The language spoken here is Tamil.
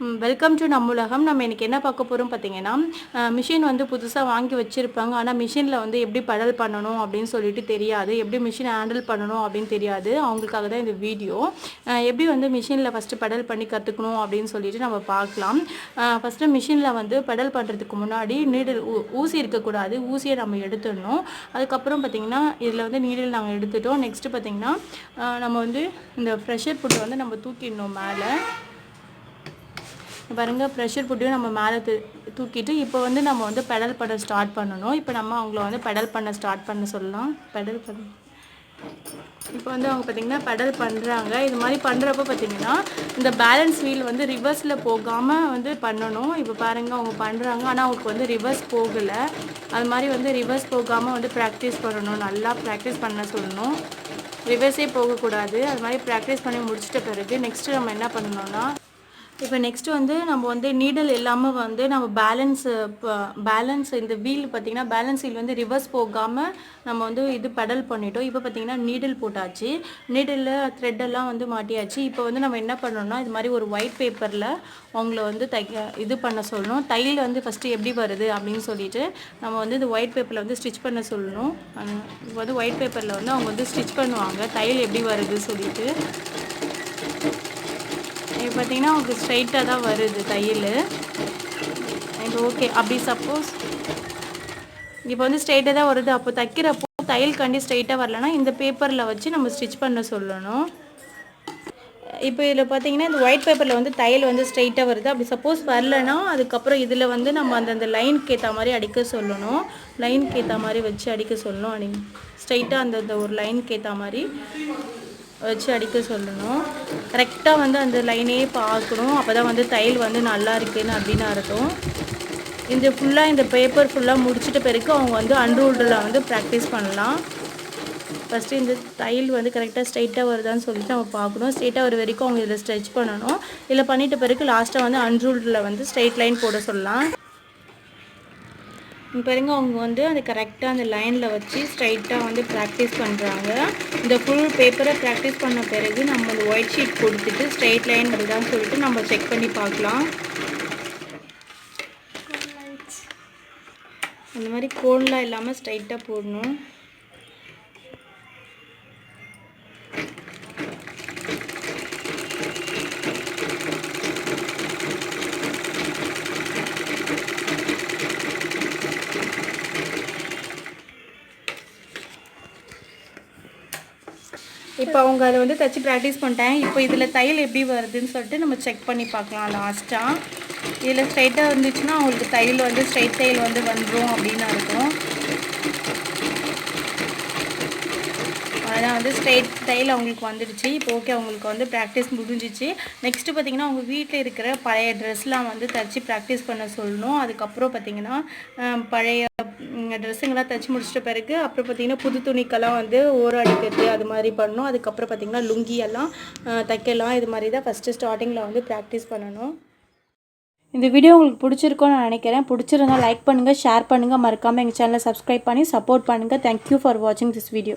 வெல்கம் டு நம்முலகம் நம்ம இன்னைக்கு என்ன பார்க்க போகிறோம் பார்த்தீங்கன்னா மிஷின் வந்து புதுசாக வாங்கி வச்சுருப்பாங்க. ஆனால் மிஷினில் வந்து எப்படி படல் பண்ணணும் அப்படின்னு சொல்லிட்டு தெரியாது. எப்படி மிஷின் ஹேண்டில் பண்ணணும் அப்படின்னு தெரியாது. அவங்களுக்காக தான் இந்த வீடியோ எப்படி வந்து மிஷினில் ஃபஸ்ட்டு படல் பண்ணி கற்றுக்கணும் அப்படின்னு சொல்லிட்டு நம்ம பார்க்கலாம். ஃபஸ்ட்டு மிஷினில் வந்து படல் பண்ணுறதுக்கு முன்னாடி நீடில் ஊசி இருக்கக்கூடாது. ஊசியை நம்ம எடுத்துடணும். அதுக்கப்புறம் பார்த்திங்கன்னா இதில் வந்து நீடில் நாங்கள் எடுத்துட்டோம். நெக்ஸ்ட்டு பார்த்திங்கன்னா நம்ம வந்து இந்த ஃப்ரெஷர் புட்டை வந்து நம்ம தூக்கிடணும் மேலே. பாருங்க ப்ரெஷர் புட்டியும் நம்ம மேலே தூ தூக்கிட்டு இப்போ வந்து நம்ம வந்து பெடல் பண்ண ஸ்டார்ட் பண்ணணும். இப்போ நம்ம அவங்கள வந்து பெடல் பண்ண ஸ்டார்ட் பண்ண சொல்லலாம். பெடல் பண்ண இப்போ வந்து அவங்க பார்த்திங்கன்னா பெடல் பண்ணுறாங்க இது மாதிரி பண்ணுறப்ப பார்த்திங்கன்னா இந்த பேலன்ஸ் வீல் வந்து ரிவர்ஸில் போகாமல் வந்து பண்ணணும். இப்போ பாருங்கள் அவங்க பண்ணுறாங்க ஆனால் அவங்களுக்கு வந்து ரிவர்ஸ் போகலை. அது மாதிரி வந்து ரிவர்ஸ் போகாமல் வந்து ப்ராக்டிஸ் பண்ணணும். நல்லா ப்ராக்டிஸ் பண்ண சொல்லணும். ரிவர்ஸே போகக்கூடாது. அது மாதிரி ப்ராக்டிஸ் பண்ணி முடிச்சிட்ட பிறகு நெக்ஸ்ட்டு நம்ம என்ன பண்ணணும்னா இப்போ நெக்ஸ்ட்டு வந்து நம்ம வந்து நீடல் இல்லாமல் வந்து நம்ம பேலன்ஸ் பேலன்ஸ் இந்த வீல் பார்த்திங்கன்னா பேலன்ஸ் வீல் வந்து ரிவர்ஸ் போகாமல் நம்ம வந்து இது பெடல் பண்ணிட்டோம். இப்போ பார்த்திங்கன்னா நீடல் போட்டாச்சு. நீடலில் த்ரெட்டெல்லாம் வந்து மாட்டியாச்சு. இப்போ வந்து நம்ம என்ன பண்ணணும்னா இது மாதிரி ஒரு ஒயிட் பேப்பரில் அவங்கள வந்து தைக்க இது பண்ண சொல்லணும். தையல் வந்து ஃபஸ்ட்டு எப்படி வருது அப்படின்னு சொல்லிட்டு நம்ம வந்து இந்த ஒயிட் பேப்பரில் வந்து ஸ்டிச் பண்ண சொல்லணும். இப்போ வந்து ஒயிட் பேப்பரில் வந்து அவங்க வந்து ஸ்டிச் பண்ணுவாங்க. தையல் எப்படி வருது சொல்லிட்டு. இப்போ பார்த்தீங்கன்னா உங்களுக்கு ஸ்ட்ரைட்டாக தான் வருது தையல். இப்போ ஓகே அப்படி சப்போஸ் இப்போ வந்து ஸ்ட்ரைட்டாக தான் வருது. அப்போ தைக்கிறப்போ தையல் கண்டி ஸ்ட்ரைட்டாக வரலன்னா இந்த பேப்பரில் வச்சு நம்ம ஸ்டிச் பண்ண சொல்லணும். இப்போ இதில் பார்த்தீங்கன்னா இந்த ஒயிட் பேப்பரில் வந்து தையல் வந்து ஸ்ட்ரைட்டாக வருது. அப்படி சப்போஸ் வரலனா அதுக்கப்புறம் இதில் வந்து நம்ம அந்தந்த லைனுக்கு ஏற்ற மாதிரி அடிக்க சொல்லணும். லைனுக்கு ஏற்ற மாதிரி வச்சு அடிக்க சொல்லணும். அடி ஸ்ட்ரைட்டாக அந்தந்த ஒரு லைனுக்கு ஏற்ற மாதிரி. வச்சு அடிக்க சொல்லணும். கரெக்டாக வந்து அந்த லைனே பார்க்கணும். அப்போ தான் வந்து தையல் வந்து நல்லா இருக்குன்னு அப்படின்னு அர்த்தம். இந்த ஃபுல்லாக இந்த பேப்பர் ஃபுல்லாக முடிச்சிட்ட பிறகு அவங்க வந்து அன்ரூல்டில் வந்து ப்ராக்டிஸ் பண்ணலாம். ஃபஸ்ட்டு இந்த தையல் வந்து கரெக்டாக ஸ்ட்ரைட்டாக வருதான்னு சொல்லிட்டு நம்ம பார்க்கணும். ஸ்ட்ரைட்டாக வர வரைக்கும் அவங்க இதில் ஸ்ட்ரெச் பண்ணணும். இதில் பண்ணிட்ட பிறகு லாஸ்ட்டாக வந்து அன்ரூல்டில் வந்து ஸ்ட்ரைட் லைன் போட சொல்லலாம். பாருங்கள் அவங்க வந்து அதை கரெக்டாக அந்த லைனில் வச்சு ஸ்ட்ரைட்டாக வந்து ப்ராக்டிஸ் பண்ணுறாங்க இந்த ஃபுல் பேப்பரை ப்ராக்டிஸ் பண்ண பிறகு நம்ம அந்த ஒயிட் ஷீட் கொடுத்துட்டு ஸ்ட்ரைட் லைன் வருதான்னு சொல்லிட்டு நம்ம செக் பண்ணி பார்க்கலாம். அந்த மாதிரி கோன்லாம் இல்லாமல் ஸ்ட்ரைட்டாக போடணும். இப்போ அவங்க அதை வந்து தச்சு ப்ராக்டிஸ் பண்ணிட்டேன். இப்போ இதில் தையல் எப்படி வருதுன்னு சொல்லிட்டு நம்ம செக் பண்ணி பார்க்கலாம் லாஸ்ட்டாக இதில் ஸ்ட்ரைட்டாக இருந்துச்சுன்னா அவங்களுக்கு தையல் வந்து ஸ்ட்ரைட் தையல் வந்து வந்துடும் அப்படின்னு இருக்கும் அதான் வந்து ஸ்ட்ரெயிட் ஸ்டைல் அவங்களுக்கு வந்துடுச்சு. இப்போ ஓகே அவங்களுக்கு வந்து ப்ராக்டிஸ் முடிஞ்சிச்சு. நெக்ஸ்ட்டு பார்த்திங்கன்னா அவங்க வீட்டில் இருக்கிற பழைய ட்ரெஸ்லாம் வந்து தைச்சி ப்ராக்டிஸ் பண்ண சொல்லணும். அதுக்கப்புறம் பார்த்திங்கன்னா பழைய ட்ரெஸ்ஸுங்கெல்லாம் தைச்சி முடிச்சிட்ட பிறகு அப்புறம் பார்த்திங்கன்னா புது துணிக்கெல்லாம் வந்து ஓரம் அது மாதிரி பண்ணணும். அதுக்கப்புறம் பார்த்திங்கன்னா லுங்கியெல்லாம் தைக்கலாம். இது மாதிரி தான் ஃபஸ்ட்டு ஸ்டார்டிங்கில் வந்து ப்ராக்டிஸ் பண்ணணும். இந்த வீடியோ உங்களுக்கு பிடிச்சிருக்கோன்னு நான் நினைக்கிறேன். பிடிச்சிருந்தா லைக் பண்ணுங்கள் ஷேர் பண்ணுங்கள் மறக்காமல் எங்கள் சேனலை சப்ஸ்கிரைப் பண்ணி சப்போர்ட் பண்ணுங்கள் தேங்க்யூ ஃபார் வாட்சிங் திஸ் வீடியோ